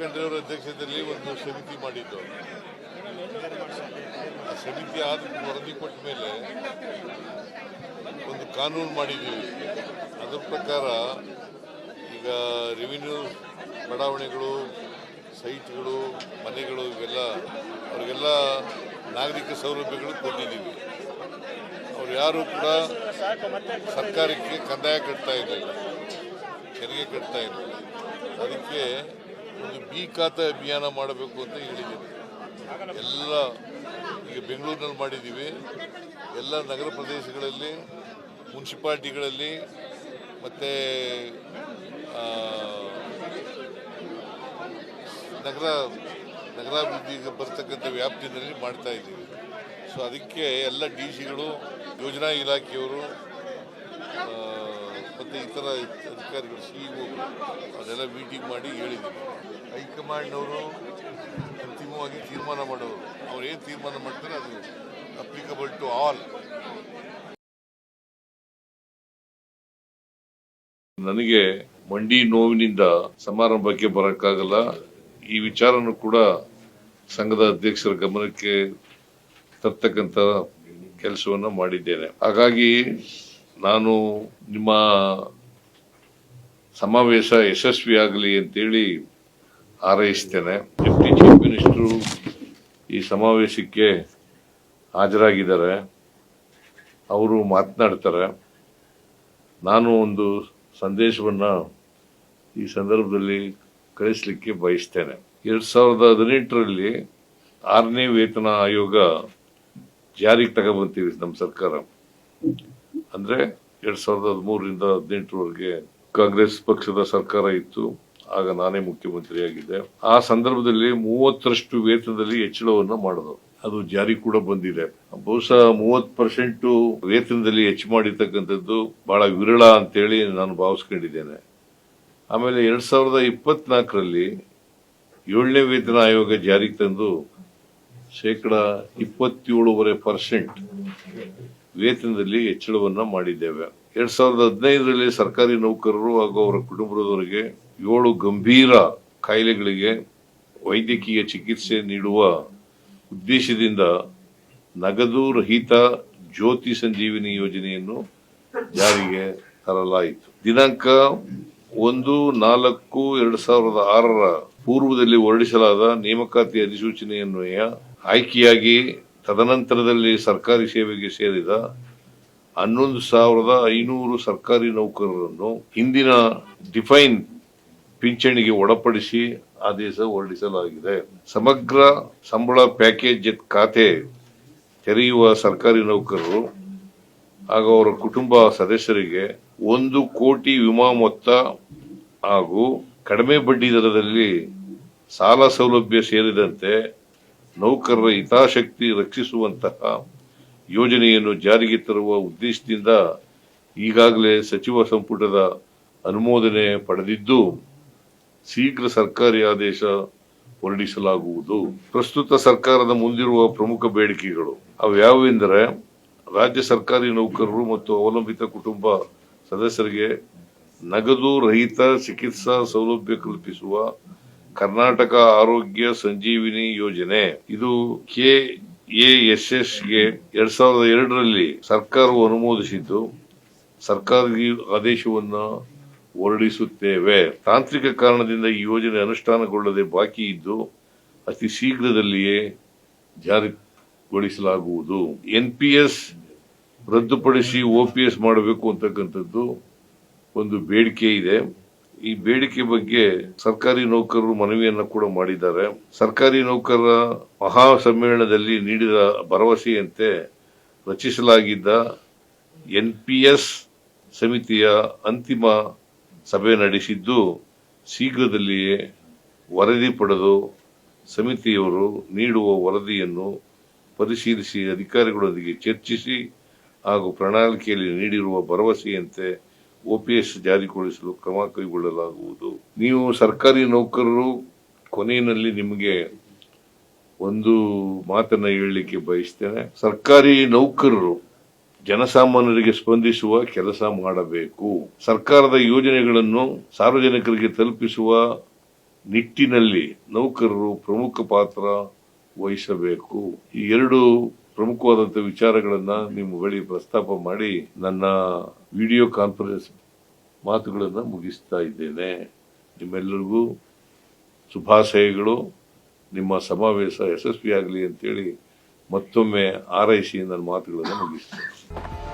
ಖಂಡ್ರೆಯವರ ಅಧ್ಯಕ್ಷತೆಯಲ್ಲಿ ಒಂದು ಸಮಿತಿ ಮಾಡಿದ್ದು. ಆ ಸಮಿತಿ ಆದ ವರದಿ ಕೊಟ್ಟ ಮೇಲೆ ಒಂದು ಕಾನೂನು ಮಾಡಿದ್ದೀವಿ ಅದರ ಪ್ರಕಾರ ಈಗ ರೆವಿನ್ಯೂ ಬಡಾವಣೆಗಳು, ಸೈಟ್ಗಳು, ಮನೆಗಳು ಇವೆಲ್ಲ ಅವ್ರಿಗೆಲ್ಲ ನಾಗರಿಕ ಸೌಲಭ್ಯಗಳು ಕೊಟ್ಟಿದ್ದೀವಿ. ಅವ್ರು ಯಾರು ಕೂಡ ಸರ್ಕಾರಕ್ಕೆ ಕಂದಾಯ ಕಟ್ತಾ ಇರಲಿಲ್ಲ. ತೆರಿಗೆ ಕಟ್ತಾ ಇರಲಿಲ್ಲ. ಅದಕ್ಕೆ ಒಂದು ಬಿ ಖಾತೆ ಅಭಿಯಾನ ಮಾಡಬೇಕು ಅಂತ ಹೇಳಿದ್ದೀನಿ. ಎಲ್ಲ ಈಗ ಬೆಂಗಳೂರಿನಲ್ಲಿ ಮಾಡಿದ್ದೀವಿ. ಎಲ್ಲ ನಗರ ಪ್ರದೇಶಗಳಲ್ಲಿ, ಮುನ್ಸಿಪಾಲ್ಟಿಗಳಲ್ಲಿ, ಮತ್ತು ನಗರ ನಗರಾಭಿವೃದ್ಧಿಗೆ ಬರ್ತಕ್ಕಂಥ ವ್ಯಾಪ್ತಿಯಲ್ಲಿ ಮಾಡ್ತಾ ಇದ್ದೀವಿ. ಸೊ ಅದಕ್ಕೆ ಎಲ್ಲ ಡಿ ಸಿಗಳು ಯೋಜನಾ ಇಲಾಖೆಯವರು ಮತ್ತು ಇತರ ಅಧಿಕಾರಿಗಳು, ಸಿ ಅದೆಲ್ಲ ಮೀಟಿಂಗ್ ಮಾಡಿ ಹೇಳಿದ್ದೀವಿ. ಹೈಕಮಾಂಡ್ನವರು ಅಂತಿಮವಾಗಿ ತೀರ್ಮಾನ ಮಾಡೋರು. ಅವ್ರು ಏನು ತೀರ್ಮಾನ ಮಾಡ್ತಾರೆ ಅದು ಅಪ್ಲಿಕಬಲ್ ಟು ಆಲ್ ನನಗೆ ಮಂಡಿ ನೋವಿನಿಂದ ಸಮಾರಂಭಕ್ಕೆ ಬರೋಕ್ಕಾಗಲ್ಲ. ಈ ವಿಚಾರನು ಕೂಡ ಸಂಘದ ಅಧ್ಯಕ್ಷರ ಗಮನಕ್ಕೆ ತರ್ತಕ್ಕಂಥ ಕೆಲಸವನ್ನು ಮಾಡಿದ್ದೇನೆ. ಹಾಗಾಗಿ ನಾನು ನಿಮ್ಮ ಸಮಾವೇಶ ಯಶಸ್ವಿಯಾಗಲಿ ಅಂತೇಳಿ ಹಾರೈಸ್ತೇನೆ. ಡೆಪ್ಟಿ ಚೀಫ್ ಮಿನಿಸ್ಟರು ಈ ಸಮಾವೇಶಕ್ಕೆ ಹಾಜರಾಗಿದ್ದಾರೆ. ಅವರು ಮಾತನಾಡ್ತಾರೆ. ನಾನು ಒಂದು ಸಂದೇಶವನ್ನು ಈ ಸಂದರ್ಭದಲ್ಲಿ ಕಳಿಸ್ಲಿಕ್ಕೆ ಬಯಸ್ತೇನೆ. ಎರಡು ಸಾವಿರದ ಹದಿನೆಂಟರಲ್ಲಿ ಆರನೇ ವೇತನ ಆಯೋಗ ಜಾರಿಗೆ ತಗೊಬಂತೀವಿ ನಮ್ಮ ಸರ್ಕಾರ. ಅಂದ್ರೆ ಎರಡು ಸಾವಿರದ ಹದಿಮೂರರಿಂದ ಹದಿನೆಂಟರವರೆಗೆ ಕಾಂಗ್ರೆಸ್ ಪಕ್ಷದ ಸರ್ಕಾರ ಇತ್ತು. ಆಗ ನಾನೇ ಮುಖ್ಯಮಂತ್ರಿಯಾಗಿದ್ದೆ ಆ ಸಂದರ್ಭದಲ್ಲಿ ಮೂವತ್ತರಷ್ಟು ವೇತನದಲ್ಲಿ ಹೆಚ್ಚಳವನ್ನು ಮಾಡಿದ್ರು ಅದು ಜಾರಿ ಕೂಡ ಬಂದಿದೆ. ಬಹುಶಃ ಮೂವತ್ ಪರ್ಸೆಂಟ್ ವೇತನದಲ್ಲಿ ಹೆಚ್ಚು ಮಾಡಿರ್ತಕ್ಕಂಥದ್ದು ಬಹಳ ವಿರಳ ಅಂತೇಳಿ ನಾನು ಭಾವಿಸ್ಕೊಂಡಿದ್ದೇನೆ. ಆಮೇಲೆ ಎರಡ್ ಸಾವಿರದ ಇಪ್ಪತ್ನಾಲ್ಕರಲ್ಲಿ ಏಳನೇ ವೇತನ ಆಯೋಗ ಜಾರಿಗೆ ತಂದು ಶೇಕಡ ಇಪ್ಪತ್ತೇಳೂವರೆ ಪರ್ಸೆಂಟ್ ವೇತನದಲ್ಲಿ ಹೆಚ್ಚಳವನ್ನ ಮಾಡಿದ್ದೇವೆ. ಎರಡ್ ಸಾವಿರದ ಹದಿನೈದರಲ್ಲಿ ಸರ್ಕಾರಿ ನೌಕರರು ಹಾಗೂ ಅವರ ಕುಟುಂಬದವರಿಗೆ ಏಳು ಗಂಭೀರ ಕಾಯಿಲೆಗಳಿಗೆ ವೈದ್ಯಕೀಯ ಚಿಕಿತ್ಸೆ ನೀಡುವ ಉದ್ದೇಶದಿಂದ ನಗದು ರಹಿತ ಜ್ಯೋತಿ ಸಂಜೀವಿನಿ ಯೋಜನೆಯನ್ನು ಜಾರಿಗೆ ತರಲಾಯಿತು. ದಿನಾಂಕ ಒಂದು ನಾಲ್ಕು ಎರಡು ಸಾವಿರದ ಆರರ ಪೂರ್ವದಲ್ಲಿ ಹೊರಡಿಸಲಾದ ನೇಮಕಾತಿ ಅಧಿಸೂಚನೆಯನ್ವಯ ಆಯ್ಕೆಯಾಗಿ ತದನಂತರದಲ್ಲಿ ಸರ್ಕಾರಿ ಸೇವೆಗೆ ಸೇರಿದ ಹನ್ನೊಂದು ಸಾವಿರದ ಐನೂರು ಸರ್ಕಾರಿ ನೌಕರರನ್ನು ಹಿಂದಿನ ಡಿಫೈನ್ ಪಿಂಚಣಿಗೆ ಒಳಪಡಿಸಿ ಆದೇಶ ಹೊರಡಿಸಲಾಗಿದೆ. ಸಮಗ್ರ ಸಂಬಳ ಪ್ಯಾಕೇಜ್ ಖಾತೆ ತೆರೆಯುವ ಸರ್ಕಾರಿ ನೌಕರರು ಹಾಗೂ ಅವರ ಕುಟುಂಬ ಸದಸ್ಯರಿಗೆ ಒಂದು ಕೋಟಿ ವಿಮಾ ಮೊತ್ತ ಹಾಗೂ ಕಡಿಮೆ ಬಡ್ಡಿ ದರದಲ್ಲಿ ಸಾಲ ಸೌಲಭ್ಯ ಸೇರಿದಂತೆ ನೌಕರರ ಹಿತಾಸಕ್ತಿ ರಕ್ಷಿಸುವಂತಹ ಯೋಜನೆಯನ್ನು ಜಾರಿಗೆ ತರುವ ಉದ್ದೇಶದಿಂದ ಈಗಾಗಲೇ ಸಚಿವ ಸಂಪುಟದ ಅನುಮೋದನೆ ಪಡೆದಿದ್ದು ಶೀಘ್ರ ಸರ್ಕಾರಿ ಆದೇಶ ಹೊರಡಿಸಲಾಗುವುದು. ಪ್ರಸ್ತುತ ಸರ್ಕಾರದ ಮುಂದಿರುವ ಪ್ರಮುಖ ಬೇಡಿಕೆಗಳು ಅವ್ಯಾವೆಂದರೆ ರಾಜ್ಯ ಸರ್ಕಾರಿ ನೌಕರರು ಮತ್ತು ಅವಲಂಬಿತ ಕುಟುಂಬ ಸದಸ್ಯರಿಗೆ ನಗದು ರಹಿತ ಚಿಕಿತ್ಸಾ ಸೌಲಭ್ಯ ಕಲ್ಪಿಸುವ ಕರ್ನಾಟಕ ಆರೋಗ್ಯ ಸಂಜೀವಿನಿ ಯೋಜನೆ. ಇದು ಕೆ ಗೆ ಎರಡ್ ಸಾವಿರದ ಎರಡರಲ್ಲಿ ಸರ್ಕಾರವು ಅನುಮೋದಿಸಿದ್ದು, ಸರ್ಕಾರಿ ಆದೇಶವನ್ನು ಹೊರಡಿಸುತ್ತೇವೆ ತಾಂತ್ರಿಕ ಕಾರಣದಿಂದ ಈ ಯೋಜನೆ ಅನುಷ್ಠಾನಗೊಳ್ಳದೆ ಬಾಕಿ ಇದ್ದು, ಅತಿ ಶೀಘ್ರದಲ್ಲಿಯೇ ಜಾರಿಗೊಳಿಸಲಾಗುವುದು. ಎನ್ಪಿಎಸ್ ರದ್ದುಪಡಿಸಿ ಓಪಿಎಸ್ ಮಾಡಬೇಕು ಅಂತಕ್ಕಂಥದ್ದು ಒಂದು ಬೇಡಿಕೆ ಇದೆ. ಈ ಬೇಡಿಕೆ ಬಗ್ಗೆ ಸರ್ಕಾರಿ ನೌಕರರು ಮನವಿಯನ್ನು ಕೂಡ ಮಾಡಿದ್ದಾರೆ. ಸರ್ಕಾರಿ ನೌಕರರ ಮಹಾ ಸಮ್ಮೇಳನದಲ್ಲಿ ನೀಡಿದ ಭರವಸೆಯಂತೆ ರಚಿಸಲಾಗಿದ್ದ ಎನ್ಪಿಎಸ್ ಸಮಿತಿಯ ಅಂತಿಮ ಸಭೆ ನಡೆಸಿದ್ದು ಶೀಘ್ರದಲ್ಲಿಯೇ ವರದಿ ಪಡೆದು ಸಮಿತಿಯವರು ನೀಡುವ ವರದಿಯನ್ನು ಪರಿಶೀಲಿಸಿ ಅಧಿಕಾರಿಗಳೊಂದಿಗೆ ಚರ್ಚಿಸಿ ಹಾಗೂ ಪ್ರಣಾಳಿಕೆಯಲ್ಲಿ ನೀಡಿರುವ ಭರವಸೆಯಂತೆ ಓಪಿಎಸ್ ಜಾರಿಗೊಳಿಸಲು ಕ್ರಮ ಕೈಗೊಳ್ಳಲಾಗುವುದು. ನೀವು ಸರ್ಕಾರಿ ನೌಕರರು, ಕೊನೆಯಲ್ಲಿ ನಿಮಗೆ ಒಂದು ಮಾತನ್ನ ಹೇಳಲಿಕ್ಕೆ ಬಯಸ್ತೇನೆ. ಸರ್ಕಾರಿ ನೌಕರರು ಜನಸಾಮಾನ್ಯರಿಗೆ ಸ್ಪಂದಿಸುವ ಕೆಲಸ ಮಾಡಬೇಕು. ಸರ್ಕಾರದ ಯೋಜನೆಗಳನ್ನು ಸಾರ್ವಜನಿಕರಿಗೆ ತಲುಪಿಸುವ ನಿಟ್ಟಿನಲ್ಲಿ ನೌಕರರು ಪ್ರಮುಖ ಪಾತ್ರ ವಹಿಸಬೇಕು. ಈ ಎರಡು ಪ್ರಮುಖವಾದಂತಹ ವಿಚಾರಗಳನ್ನ ನಿಮ್ಮ ಬಳಿ ಪ್ರಸ್ತಾಪ ಮಾಡಿ ನನ್ನ ವಿಡಿಯೋ ಕಾನ್ಫರೆನ್ಸ್ ಮಾತುಗಳನ್ನು ಮುಗಿಸ್ತಾ ಇದ್ದೇನೆ. ನಿಮ್ಮೆಲ್ಲರಿಗೂ ಶುಭಾಶಯಗಳು. ನಿಮ್ಮ ಸಮಾವೇಶ ಯಶಸ್ವಿಯಾಗಲಿ ಅಂತೇಳಿ ಮತ್ತೊಮ್ಮೆ ಆರೈಸಿ ನನ್ನ ಮಾತುಗಳನ್ನು ಮುಗಿಸ್ತೇನೆ